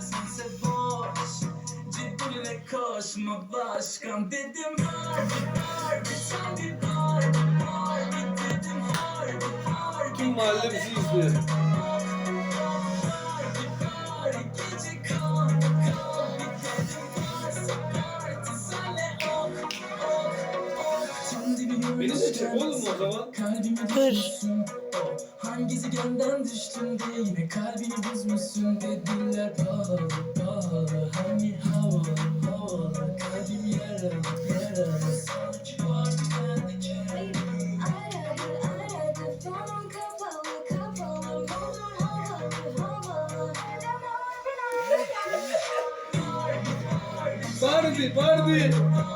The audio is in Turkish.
sense boş Cebine koşma başkan dedim. Harbi harbi sen bir harbi harbi dedim. Harbi harbi mahalle bizi izliyor. Beni de çek oğlum o zaman. Oh, Hangi gezegenden düştün de yine kalbini bozmuşsun dediler pahalı pahalı. Hani havalı havalı. Kalbim yaralı yaralı. Var Barbie, Barbie.